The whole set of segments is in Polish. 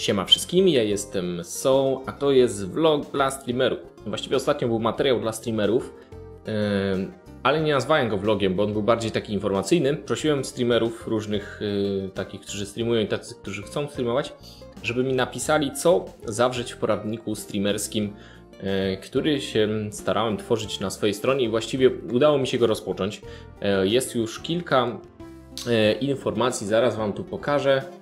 Siema wszystkim, ja jestem So, a to jest vlog dla streamerów. Właściwie ostatnio był materiał dla streamerów, ale nie nazwałem go vlogiem, bo on był bardziej taki informacyjny. Prosiłem streamerów różnych, yy, takich, którzy streamują i tacy, którzy chcą streamować, żeby mi napisali, co zawrzeć w poradniku streamerskim, yy, który się starałem tworzyć na swojej stronie i właściwie udało mi się go rozpocząć. Yy, jest już kilka yy, informacji, zaraz Wam tu pokażę.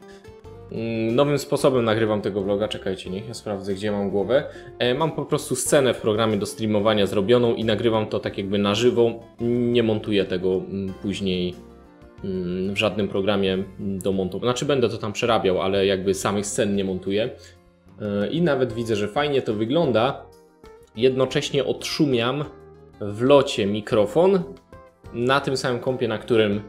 Mm, Nowym sposobem nagrywam tego vloga, czekajcie, niech ja sprawdzę gdzie mam głowę. E, Mam po prostu scenę w programie do streamowania zrobioną i nagrywam to tak jakby na żywo. Nie montuję tego mm, później mm, w żadnym programie do montowania. Znaczy będę to tam przerabiał, ale jakby samych scen nie montuję. E, I nawet widzę, że fajnie to wygląda. Jednocześnie odszumiam w locie mikrofon na tym samym kompie, na którym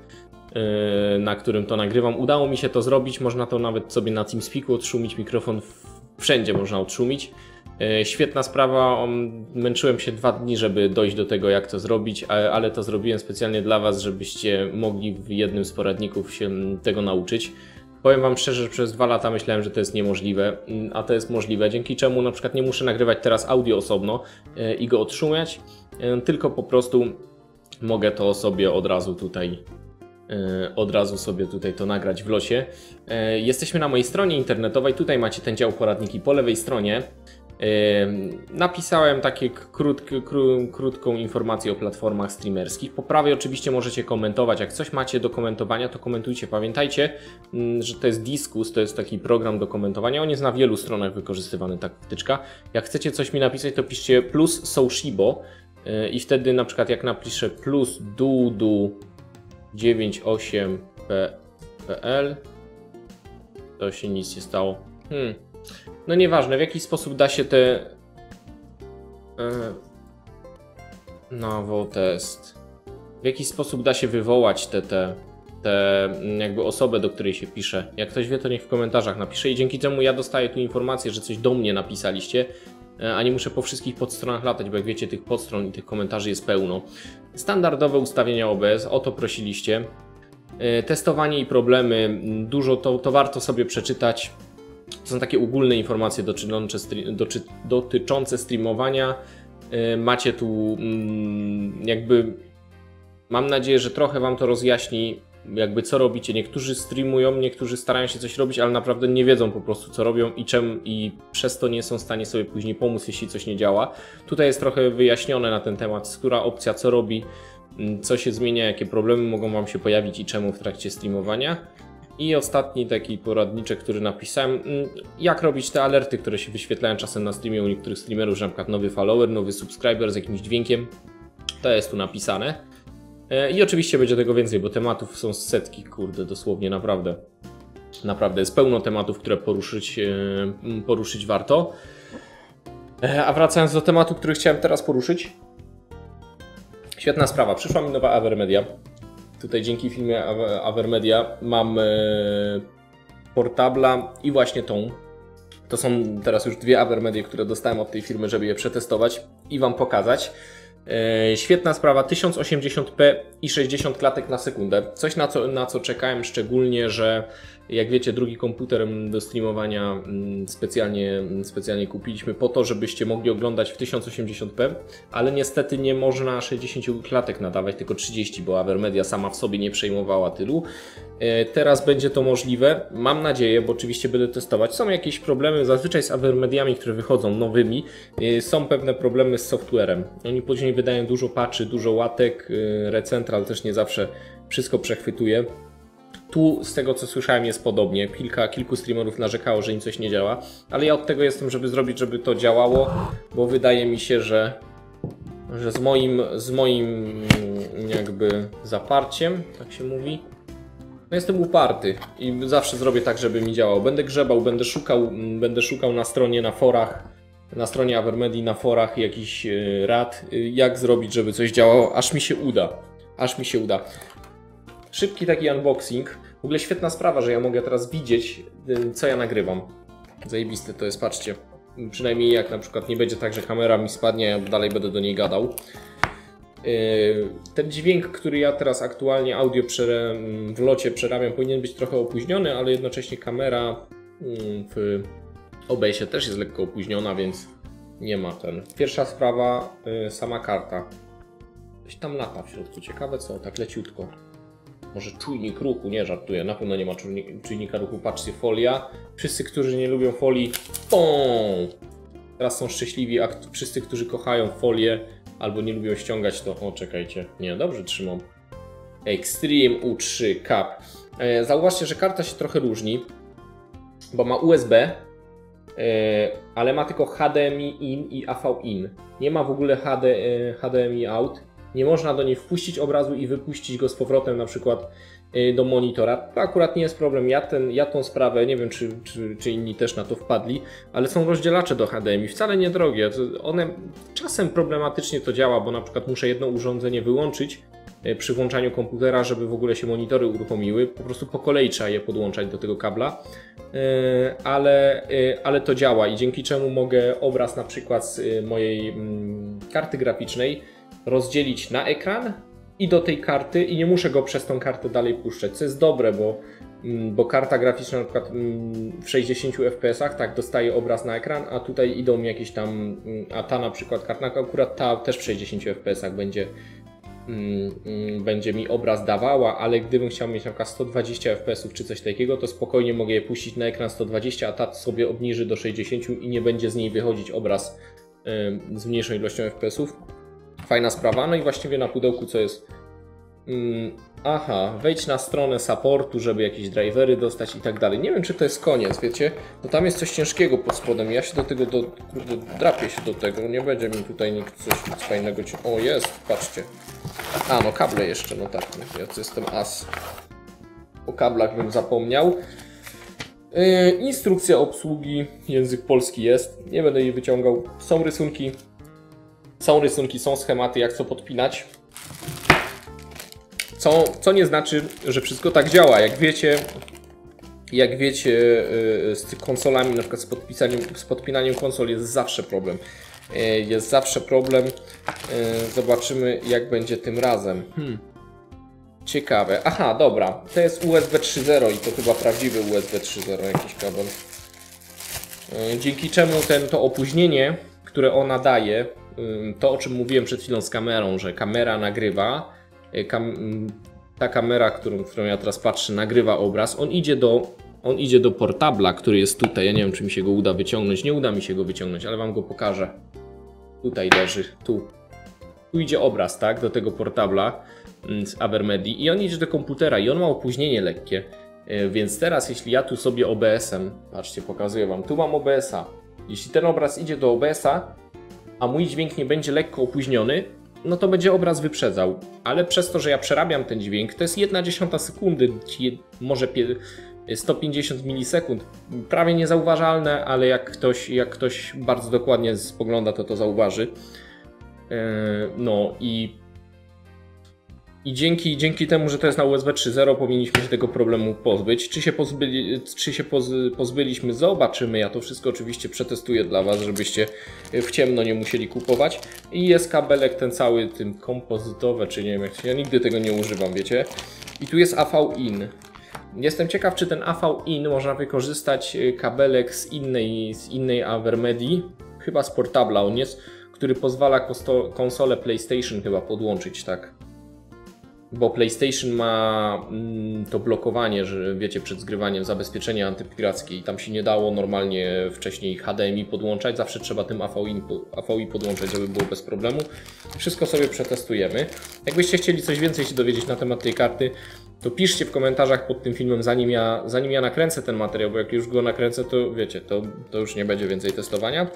na którym to nagrywam. Udało mi się to zrobić, można to nawet sobie na TeamSpeaku odszumić, mikrofon wszędzie można odszumić. Yy, Świetna sprawa, męczyłem się dwa dni, żeby dojść do tego, jak to zrobić, ale to zrobiłem specjalnie dla Was, żebyście mogli w jednym z poradników się tego nauczyć. Powiem Wam szczerze, że przez dwa lata myślałem, że to jest niemożliwe, mm, a to jest możliwe, dzięki czemu na przykład nie muszę nagrywać teraz audio osobno yy, i go odszumiać, yy, tylko po prostu mogę to sobie od razu tutaj od razu sobie tutaj to nagrać w losie. E, Jesteśmy na mojej stronie internetowej, tutaj macie ten dział poradniki po lewej stronie. E, Napisałem takie krótki, kró, krótką informację o platformach streamerskich. Po prawej oczywiście możecie komentować. Jak coś macie do komentowania, to komentujcie. Pamiętajcie, mm, że to jest Diskus, to jest taki program do komentowania. On jest na wielu stronach wykorzystywany, tak wtyczka. Jak chcecie coś mi napisać, to piszcie plus Soushibo e, i wtedy na przykład jak napiszę plus dudu 98pl to się nic nie stało. Hmm. No nieważne, w jaki sposób da się te e, nowo test w jaki sposób da się wywołać te, te, te mm, jakby osobę, do której się pisze. Jak ktoś wie, to niech w komentarzach napisze i dzięki temu ja dostaję tu informację, że coś do mnie napisaliście, a nie muszę po wszystkich podstronach latać, bo jak wiecie, tych podstron i tych komentarzy jest pełno. Standardowe ustawienia OBS, o to prosiliście. E, Testowanie i problemy, m, dużo to, to warto sobie przeczytać. To są takie ogólne informacje dotyczące streamowania. E, Macie tu mm, jakby. Mam nadzieję, że trochę Wam to rozjaśni, jakby co robicie. Niektórzy streamują, niektórzy starają się coś robić, ale naprawdę nie wiedzą po prostu co robią i czym, i przez to nie są w stanie sobie później pomóc, jeśli coś nie działa. Tutaj jest trochę wyjaśnione na ten temat, która opcja co robi, mm, co się zmienia, jakie problemy mogą Wam się pojawić i czemu w trakcie streamowania. I ostatni taki poradniczek, który napisałem, mm, jak robić te alerty, które się wyświetlają czasem na streamie u niektórych streamerów, że na przykład nowy follower, nowy subscriber z jakimś dźwiękiem. To jest tu napisane. E, I oczywiście będzie tego więcej, bo tematów są setki, kurde, dosłownie, naprawdę. Naprawdę jest pełno tematów, które poruszyć, e, poruszyć warto. E, A wracając do tematu, który chciałem teraz poruszyć. Świetna sprawa. Przyszła mi nowa Avermedia. Tutaj dzięki filmie Aver- Avermedia mam portabla i właśnie tą. To są teraz już dwie Avermedie, które dostałem od tej firmy, żeby je przetestować i Wam pokazać. E, Świetna sprawa, 1080p i 60 klatek na sekundę. Coś na co, na co czekałem szczególnie, że jak wiecie, drugi komputer mm, do streamowania mm, specjalnie, mm, specjalnie kupiliśmy po to, żebyście mogli oglądać w 1080p, ale niestety nie można 60 klatek nadawać, tylko 30, bo Avermedia sama w sobie nie przejmowała tylu. E, Teraz będzie to możliwe, mam nadzieję, bo oczywiście będę testować. Są jakieś problemy, zazwyczaj z Avermediami, które wychodzą nowymi, e, są pewne problemy z softwarem. Oni później wydają dużo patchy, dużo łatek, e, Recentral też nie zawsze wszystko przechwytuje. Tu z tego co słyszałem jest podobnie. Kilka, kilku streamerów narzekało, że im coś nie działa, ale ja od tego jestem, żeby zrobić, żeby to działało, bo wydaje mi się, że, że z moim, z moim jakby zaparciem, tak się mówi, no jestem uparty i zawsze zrobię tak, żeby mi działał. Będę grzebał, będę szukał, będę szukał na stronie, na forach, na stronie Avermedii, na forach jakichś e, rad, e, jak zrobić, żeby coś działało, aż mi się uda. Aż mi się uda. Szybki taki unboxing. W ogóle świetna sprawa, że ja mogę teraz widzieć, co ja nagrywam. Zajebiste to jest, patrzcie. Przynajmniej jak na przykład nie będzie tak, że kamera mi spadnie, ja dalej będę do niej gadał. Yy, Ten dźwięk, który ja teraz aktualnie audio w locie przerabiam, powinien być trochę opóźniony, ale jednocześnie kamera mm, w OBS-ie też jest lekko opóźniona, więc nie ma ten. Pierwsza sprawa, y, sama karta. Coś tam lata w środku. Ciekawe co, tak leciutko. Może czujnik ruchu, nie żartuję, na pewno nie ma czujni- czujnika ruchu. Patrzcie, folia. Wszyscy, którzy nie lubią folii, pą! Teraz są szczęśliwi, a wszyscy, którzy kochają folię albo nie lubią ściągać, to o, czekajcie. Nie, dobrze trzymam. Extreme U3 Cap. E, Zauważcie, że karta się trochę różni, bo ma USB, e, ale ma tylko HDMI in i AV in. Nie ma w ogóle HD, e, HDMI out. Nie można do niej wpuścić obrazu i wypuścić go z powrotem na przykład e, do monitora. To akurat nie jest problem. Ja, ten, ja tą sprawę, nie wiem czy, czy, czy inni też na to wpadli, ale są rozdzielacze do HDMI, wcale niedrogie. To One czasem problematycznie to działa, bo na przykład muszę jedno urządzenie wyłączyć e, przy włączaniu komputera, żeby w ogóle się monitory uruchomiły. Po prostu po kolei trzeba je podłączać do tego kabla, E, ale, ale to działa i dzięki czemu mogę obraz na przykład z mojej mm, karty graficznej rozdzielić na ekran i do tej karty i nie muszę go przez tą kartę dalej puszczać, co jest dobre, bo, mm, bo karta graficzna na przykład mm, w 60 fps tak dostaje obraz na ekran, a tutaj idą mi jakieś tam, mm, a ta na przykład karta, akurat ta też w 60 fps będzie będzie mi obraz dawała, ale gdybym chciał mieć na przykład 120 fps czy coś takiego, to spokojnie mogę je puścić na ekran 120, a ta sobie obniży do 60 i nie będzie z niej wychodzić obraz z mniejszą ilością fps-ów. Fajna sprawa. No i właściwie na pudełku co jest? Mm, aha, wejdź na stronę supportu, żeby jakieś drivery dostać i tak dalej. Nie wiem, czy to jest koniec, wiecie? Bo tam jest coś ciężkiego pod spodem. Ja się do tego, do, kurde, drapię się do tego. Nie będzie mi tutaj nikt coś nic fajnego. ci- O, jest, patrzcie. A, no kable jeszcze, no tak. Ja jestem as. O kablach bym zapomniał. Yy, instrukcja obsługi, język polski jest. Nie będę jej wyciągał. Są rysunki. Są rysunki, są schematy, jak co podpinać. Co, co nie znaczy, że wszystko tak działa. Jak wiecie, jak wiecie, yy, z konsolami, na przykład z, podpisaniem, z podpinaniem konsol jest zawsze problem. Yy, Jest zawsze problem. Yy, Zobaczymy, jak będzie tym razem. Hmm. Ciekawe. Aha, dobra. To jest USB 3.0 i to chyba prawdziwy USB 3.0 jakiś kabel. Dzięki czemu ten, to opóźnienie, które ona daje, to o czym mówiłem przed chwilą z kamerą, że kamera nagrywa, yy, kam, ta kamera, którą, którą ja teraz patrzę, nagrywa obraz, on idzie do on idzie do portabla, który jest tutaj. Ja nie wiem, czy mi się go uda wyciągnąć. Nie uda mi się go wyciągnąć, ale wam go pokażę. Tutaj leży, tu. Tu idzie obraz, tak, do tego portabla mm, z Avermedi i on idzie do komputera i on ma opóźnienie lekkie. Yy, Więc teraz, jeśli ja tu sobie OBS-em, patrzcie, pokazuję wam, tu mam OBS-a. Jeśli ten obraz idzie do OBS-a, a mój dźwięk nie będzie lekko opóźniony, no to będzie obraz wyprzedzał. Ale przez to, że ja przerabiam ten dźwięk, to jest 1 dziesiąta sekundy, może pie- 150 milisekund. Prawie niezauważalne, ale jak ktoś, jak ktoś bardzo dokładnie spogląda, to to zauważy. Yy, No i, i dzięki, dzięki temu, że to jest na USB 3.0, powinniśmy się tego problemu pozbyć. Czy się, pozbyli, czy się poz, pozbyliśmy, zobaczymy. Ja to wszystko oczywiście przetestuję dla Was, żebyście w ciemno nie musieli kupować. I jest kabelek ten cały, tym kompozytowe, czy nie wiem jak się, ja nigdy tego nie używam, wiecie. I tu jest AV-IN. Jestem ciekaw, czy ten AV-IN można wykorzystać y, kabelek z innej, z innej Avermedi, chyba z Portabla on jest, który pozwala konsolę PlayStation chyba podłączyć, tak. Bo PlayStation ma mm, to blokowanie, że wiecie, przed zgrywaniem zabezpieczenie antypirackie i tam się nie dało normalnie wcześniej HDMI podłączać, zawsze trzeba tym AVI, AVI podłączać, żeby było bez problemu. Wszystko sobie przetestujemy. Jakbyście chcieli coś więcej się dowiedzieć na temat tej karty, to piszcie w komentarzach pod tym filmem, zanim ja, zanim ja nakręcę ten materiał, bo jak już go nakręcę, to wiecie, to, to już nie będzie więcej testowania.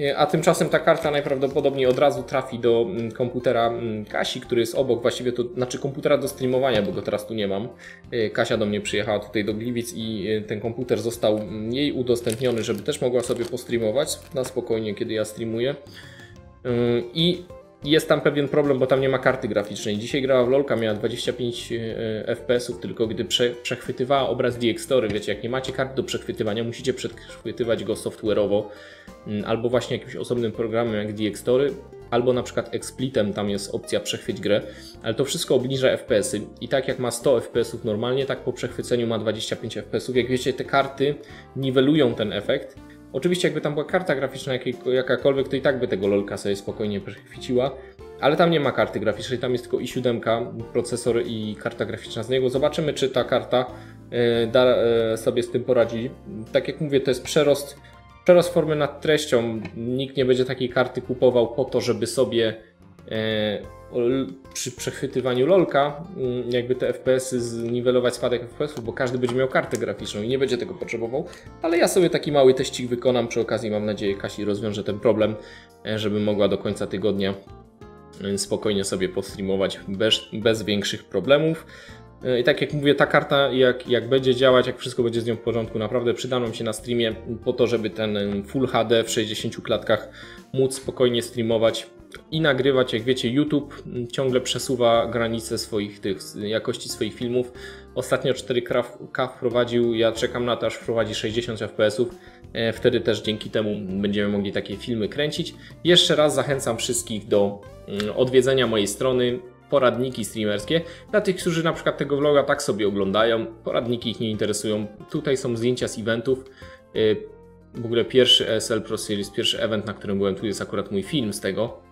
E, A tymczasem ta karta najprawdopodobniej od razu trafi do mm, komputera mm, Kasi, który jest obok, właściwie to znaczy komputera do streamowania, bo go teraz tu nie mam. E, Kasia do mnie przyjechała tutaj do Gliwic i e, ten komputer został mm, jej udostępniony, żeby też mogła sobie postreamować na spokojnie, kiedy ja streamuję. I jest tam pewien problem, bo tam nie ma karty graficznej. Dzisiaj grała w LoLka, miała 25 e, FPS-ów, tylko gdy prze, przechwytywała obraz DxTory, wiecie, jak nie macie kart do przechwytywania, musicie przechwytywać go software'owo mm, albo właśnie jakimś osobnym programem jak DxTory. albo na przykład explitem, tam jest opcja przechwyć grę, ale to wszystko obniża FPS-y i tak jak ma 100 FPS-ów normalnie, tak po przechwyceniu ma 25 FPS-ów. Jak wiecie, te karty niwelują ten efekt. Oczywiście jakby tam była karta graficzna jakakolwiek, to i tak by tego lolka sobie spokojnie przechwyciła, ale tam nie ma karty graficznej, tam jest tylko i7, procesor i karta graficzna z niego. Zobaczymy, czy ta karta e, da e, sobie z tym poradzi. Tak jak mówię, to jest przerost, przerost formy nad treścią. Nikt nie będzie takiej karty kupował po to, żeby sobie e, przy przechwytywaniu lolka mm, jakby te FPS-y zniwelować spadek FPS-ów, bo każdy będzie miał kartę graficzną i nie będzie tego potrzebował, ale ja sobie taki mały teścik wykonam, przy okazji mam nadzieję Kasi rozwiąże ten problem, żeby mogła do końca tygodnia spokojnie sobie postreamować bez, bez większych problemów. E, I tak jak mówię, ta karta jak, jak będzie działać, jak wszystko będzie z nią w porządku, naprawdę przyda nam się na streamie po to, żeby ten Full HD w 60 klatkach móc spokojnie streamować i nagrywać. Jak wiecie, YouTube ciągle przesuwa granice swoich tych jakości swoich filmów. Ostatnio 4K wprowadził, ja czekam na to, aż wprowadzi 60 fps. E, wtedy też dzięki temu będziemy mogli takie filmy kręcić. Jeszcze raz zachęcam wszystkich do mm, odwiedzenia mojej strony poradniki streamerskie. Dla tych, którzy na przykład tego vloga tak sobie oglądają, poradniki ich nie interesują. Tutaj są zdjęcia z eventów. E, w ogóle pierwszy ESL Pro Series, pierwszy event, na którym byłem, tu jest akurat mój film z tego.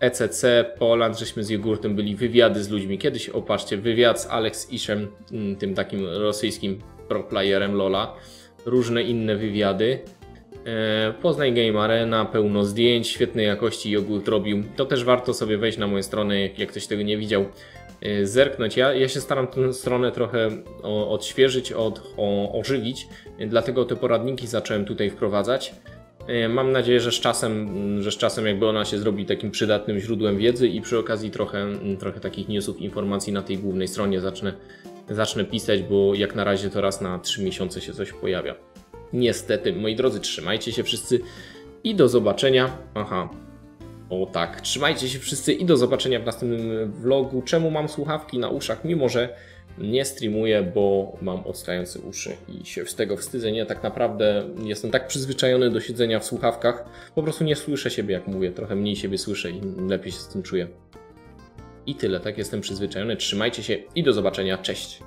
ECC, e Poland, żeśmy z jogurtem byli, wywiady z ludźmi. Kiedyś, opatrzcie, wywiad z Alex Ishem, mm, tym takim rosyjskim pro playerem Lola. Różne inne wywiady. E, Poznań Game Arena, pełno zdjęć, świetnej jakości jogurt robił. To też warto sobie wejść na moją stronę, jak, jak ktoś tego nie widział, e, zerknąć. Ja, ja się staram tę stronę trochę odświeżyć, od, o, ożywić, dlatego te poradniki zacząłem tutaj wprowadzać. E, mam nadzieję, że z czasem, że z czasem jakby ona się zrobi takim przydatnym źródłem wiedzy i przy okazji trochę, trochę takich newsów, informacji na tej głównej stronie zacznę, zacznę pisać, bo jak na razie to raz na 3 miesiące się coś pojawia. Niestety, moi drodzy, trzymajcie się wszyscy i do zobaczenia. Aha. O tak, trzymajcie się wszyscy i do zobaczenia w następnym vlogu. Czemu mam słuchawki na uszach, mimo że nie streamuję, bo mam odstające uszy i się z tego wstydzę. Nie, tak naprawdę jestem tak przyzwyczajony do siedzenia w słuchawkach, po prostu nie słyszę siebie, jak mówię, trochę mniej siebie słyszę i lepiej się z tym czuję. I tyle, tak jestem przyzwyczajony. Trzymajcie się i do zobaczenia. Cześć!